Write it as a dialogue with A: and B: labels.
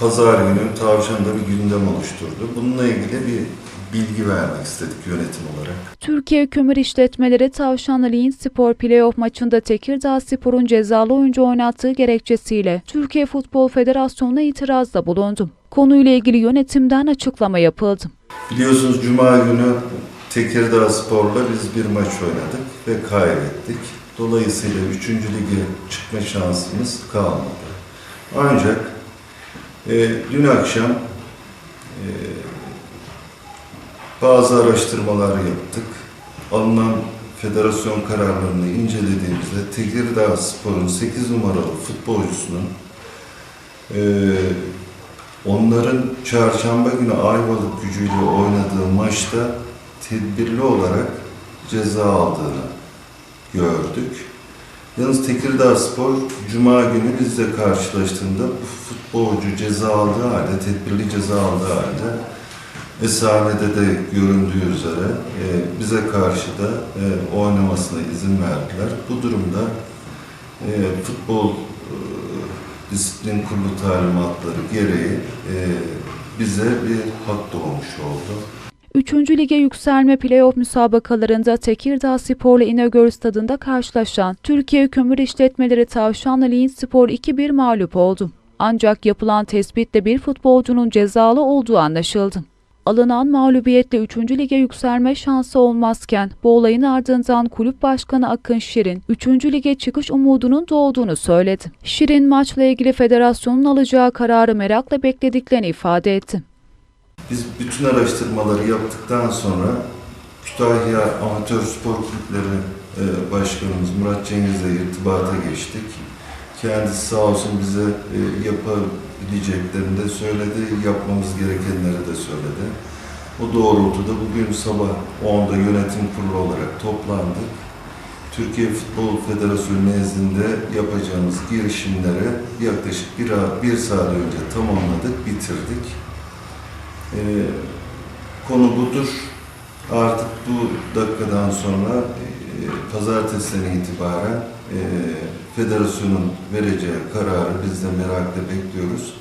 A: pazar günü tavşanda bir gündem oluşturdu. Bununla ilgili bir bilgi vermek istedik yönetim olarak.
B: Türkiye Kömür İşletmeleri Tavşanlı Lean Spor Playoff maçında Tekirdağ Spor'un cezalı oyuncu oynattığı gerekçesiyle Türkiye Futbol Federasyonu'na itirazda bulundu. Konuyla ilgili yönetimden açıklama yapıldı.
A: Biliyorsunuz Cuma günü Tekirdağ Spor'la biz bir maç oynadık ve kaybettik. Dolayısıyla 3. lige çıkma şansımız kalmadı. Ancak e, dün akşam e, bazı araştırmalar yaptık. Alınan federasyon kararlarını incelediğimizde Tekirdağ Spor'un 8 numaralı futbolcusunun e, onların çarşamba günü Ayvalık gücüyle oynadığı maçta tedbirli olarak ceza aldığını gördük. Yalnız Tekirdağ Spor Cuma günü bizle karşılaştığında futbolcu ceza aldığı halde, tedbirli ceza aldığı halde esamede de göründüğü üzere e, bize karşı da e, oynamasına izin verdiler. Bu durumda e, futbol e, disiplin kurulu talimatları gereği e, bize bir hak doğmuş oldu.
B: 3. Lige yükselme playoff müsabakalarında Tekirdağ Spor'la İnegöl stadında karşılaşan Türkiye Kömür İşletmeleri Tavşanlı Lean Spor 2-1 mağlup oldu. Ancak yapılan tespitle bir futbolcunun cezalı olduğu anlaşıldı. Alınan mağlubiyetle 3. lige yükselme şansı olmazken bu olayın ardından kulüp başkanı Akın Şirin 3. lige çıkış umudunun doğduğunu söyledi. Şirin maçla ilgili federasyonun alacağı kararı merakla beklediklerini ifade etti.
A: Biz bütün araştırmaları yaptıktan sonra Kütahya Amatör Spor Kulüpleri e, Başkanımız Murat Cengiz'le irtibata geçtik. Kendisi sağ olsun bize e, yapabileceklerini de söyledi, yapmamız gerekenleri de söyledi. O doğrultuda bugün sabah 10'da yönetim kurulu olarak toplandık. Türkiye Futbol Federasyonu nezdinde yapacağımız girişimleri yaklaşık bir, bir saat önce tamamladık, bitirdik. Ee, konu budur. Artık bu dakikadan sonra e, pazartesiden itibaren e, federasyonun vereceği kararı biz de merakla bekliyoruz.